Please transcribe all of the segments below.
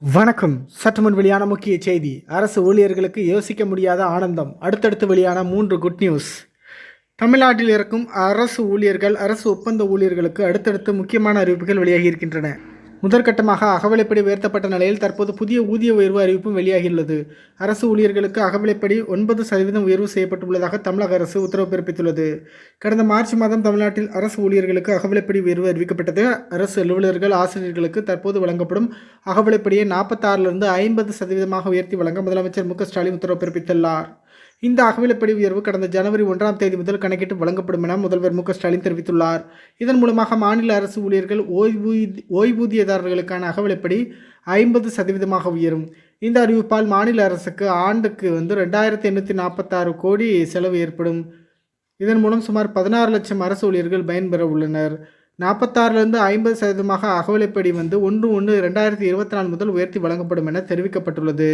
வணக்கம். சற்றுமுன் வெளியான முக்கிய செய்தி. அரசு ஊழியர்களுக்கு யோசிக்க முடியாத ஆனந்தம். அடுத்தடுத்து வெளியான மூன்று குட் நியூஸ் தமிழ்நாட்டில் இருக்கும் அரசு ஊழியர்கள் அரசு ஒப்பந்த ஊழியர்களுக்கு அடுத்தடுத்து முக்கியமான அறிவிப்புகள் வெளியாகி இருக்கின்றன. முதற்கட்டமாக அகவிலைப்படி உயர்த்தப்பட்ட நிலையில் தற்போது புதிய ஊதிய உயர்வு அறிவிப்பும் வெளியாகியுள்ளது. அரசு ஊழியர்களுக்கு அகவிலைப்படி ஒன்பது சதவீதம் உயர்வு செய்யப்பட்டுள்ளதாக தமிழக அரசு உத்தரவு பிறப்பித்துள்ளது. கடந்த மார்ச் மாதம் தமிழ்நாட்டில் அரசு ஊழியர்களுக்கு அகவிலைப்படி உயர்வு அறிவிக்கப்பட்டது. அரசு அலுவலர்கள் ஆசிரியர்களுக்கு தற்போது வழங்கப்படும் அகவிலைப்படியை நாற்பத்தாறிலிருந்து ஐம்பது சதவீதமாக உயர்த்தி வழங்க முதலமைச்சர் மு க ஸ்டாலின் உத்தரவு பிறப்பித்துள்ளார். இந்த அகவிலைப்படி உயர்வு கடந்த ஜனவரி ஒன்றாம் தேதி முதல் கணக்கிட்டு வழங்கப்படும் என முதல்வர் மு ஸ்டாலின் தெரிவித்துள்ளார். இதன் மூலமாக மாநில அரசு ஊழியர்கள் ஓய்வூதி ஓய்வூதியதாரர்களுக்கான அகவிலப்படி ஐம்பது சதவீதமாக உயரும். இந்த அறிவிப்பால் மாநில அரசுக்கு ஆண்டுக்கு வந்து ரெண்டாயிரத்தி எண்ணூற்றி நாற்பத்தாறு கோடி செலவு ஏற்படும். இதன் மூலம் சுமார் பதினாறு லட்சம் அரசு ஊழியர்கள் பயன்பெற உள்ளனர். நாற்பத்தாறுலேருந்து ஐம்பது சதவீதமாக அகவிலைப்படி வந்து ஒன்று ஒன்று ரெண்டாயிரத்தி இருபத்தி நாலு முதல் உயர்த்தி வழங்கப்படும் என தெரிவிக்கப்பட்டுள்ளது.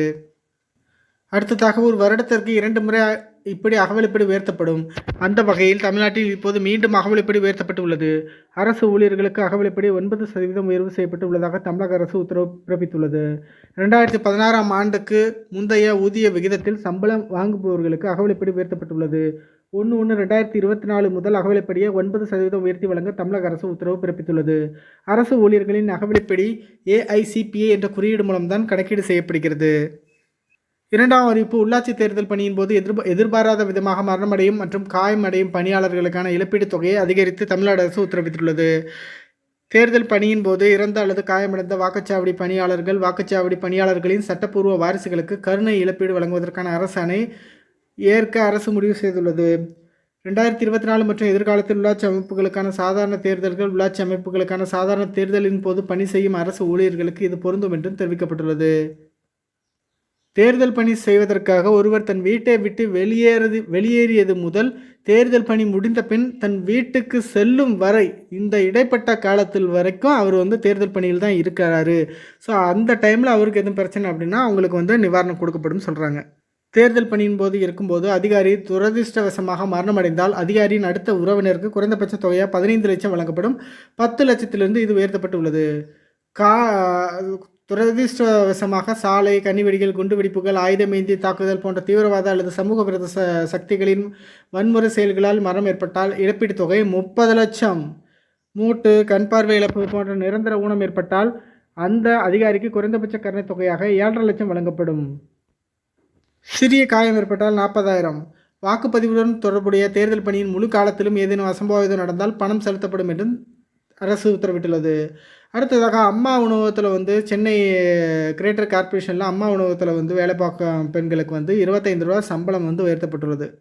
அடுத்ததாக ஒரு வருடத்திற்கு இரண்டு முறை இப்படி அகவலைப்படி உயர்த்தப்படும். அந்த வகையில் தமிழ்நாட்டில் இப்போது மீண்டும் அகவலைப்படி உயர்த்தப்பட்டுள்ளது. அரசு ஊழியர்களுக்கு அகவலைப்படி ஒன்பது சதவீதம் உயர்வு செய்யப்பட்டு உள்ளதாக தமிழக அரசு உத்தரவு பிறப்பித்துள்ளது. ரெண்டாயிரத்தி பதினாறாம் ஆண்டுக்கு முந்தைய ஊதிய விகிதத்தில் சம்பளம் வாங்குபவர்களுக்கு அகவலைப்படி உயர்த்தப்பட்டுள்ளது. ஒன்று ஒன்று ரெண்டாயிரத்தி இருபத்தி நாலு முதல் அகவிலைப்படியை ஒன்பது சதவீதம் உயர்த்தி வழங்க தமிழக அரசு உத்தரவு பிறப்பித்துள்ளது. அரசு ஊழியர்களின் அகவலைப்படி ஏஐசிபிஏ என்ற குறியீடு மூலம்தான் கணக்கீடு செய்யப்படுகிறது. இரண்டாம் அறிவிப்பு உள்ளாட்சி தேர்தல் பணியின் போது எதிர்ப எதிர்பாராத விதமாக மரணமடையும் மற்றும் காயமடையும் பணியாளர்களுக்கான இழப்பீடு தொகையை அதிகரித்து தமிழ்நாடு அரசு உத்தரவிட்டுள்ளது. தேர்தல் பணியின் போது இறந்த அல்லது காயமடைந்த வாக்குச்சாவடி பணியாளர்கள் வாக்குச்சாவடி பணியாளர்களின் சட்டப்பூர்வ வாரிசுகளுக்கு கருணை இழப்பீடு வழங்குவதற்கான அரசாணை ஏற்க அரசு முடிவு செய்துள்ளது. ரெண்டாயிரத்தி இருபத்தி நாலு மற்றும் எதிர்காலத்தில் உள்ளாட்சி அமைப்புகளுக்கான சாதாரண தேர்தல்கள் உள்ளாட்சி அமைப்புகளுக்கான சாதாரண தேர்தலின் போது பணி செய்யும் அரசு ஊழியர்களுக்கு இது பொருந்தும் என்றும் தெரிவிக்கப்பட்டுள்ளது. தேர்தல் பணி செய்வதற்காக ஒருவர் தன் வீட்டை விட்டு வெளியேறது வெளியேறியது முதல் தேர்தல் பணி முடிந்த பின் தன் வீட்டுக்கு செல்லும் வரை இந்த இடைப்பட்ட காலத்தில் வரைக்கும் அவர் வந்து தேர்தல் பணியில் தான் இருக்கிறாரு. ஸோ அந்த டைமில் அவருக்கு எதுவும் பிரச்சனை அப்படின்னா அவங்களுக்கு வந்து நிவாரணம் கொடுக்கப்படும் சொல்கிறாங்க தேர்தல் பணியின் போது இருக்கும்போது அதிகாரி துரதிர்ஷ்டவசமாக மரணமடைந்தால் அதிகாரியின் அடுத்த உறவினருக்கு குறைந்தபட்ச தொகையாக பதினைந்து லட்சம் வழங்கப்படும். பத்து லட்சத்திலிருந்து இது உயர்த்தப்பட்டுள்ளது. கா துரதிருஷ்டவசமாக சாலை கனிவெடிகள் குண்டுவெடிப்புகள் ஆயுதமேந்தி தாக்குதல் போன்ற தீவிரவாத அல்லது சமூக விரோத ச சக்திகளின் வன்முறை செயல்களால் மரம் ஏற்பட்டால் இழப்பீட்டுத் தொகை முப்பது லட்சம். மூட்டு கண் பார்வை இழப்பு போன்ற நிரந்தர ஊனம் ஏற்பட்டால் அந்த அதிகாரிக்கு குறைந்தபட்ச கருணைத் தொகையாக ஏழரை லட்சம் வழங்கப்படும். சிறிய காயம் ஏற்பட்டால் நாற்பதாயிரம். வாக்குப்பதிவுடன் தொடர்புடைய தேர்தல் பணியின் முழு காலத்திலும் ஏதேனும் அசம்பாவிதம் நடந்தால் பணம் செலுத்தப்படும் என்றும் அரசு உத்தரவிட்டுள்ளது. அடுத்ததாக அம்மா உணவகத்தில் வந்து சென்னை கிரேட்டர் கார்ப்பரேஷனில் அம்மா உணவகத்தில் வந்து வேலை பார்க்கும் பெண்களுக்கு வந்து இருபத்தைந்து ரூபா சம்பளம் வந்து உயர்த்தப்பட்டுள்ளது.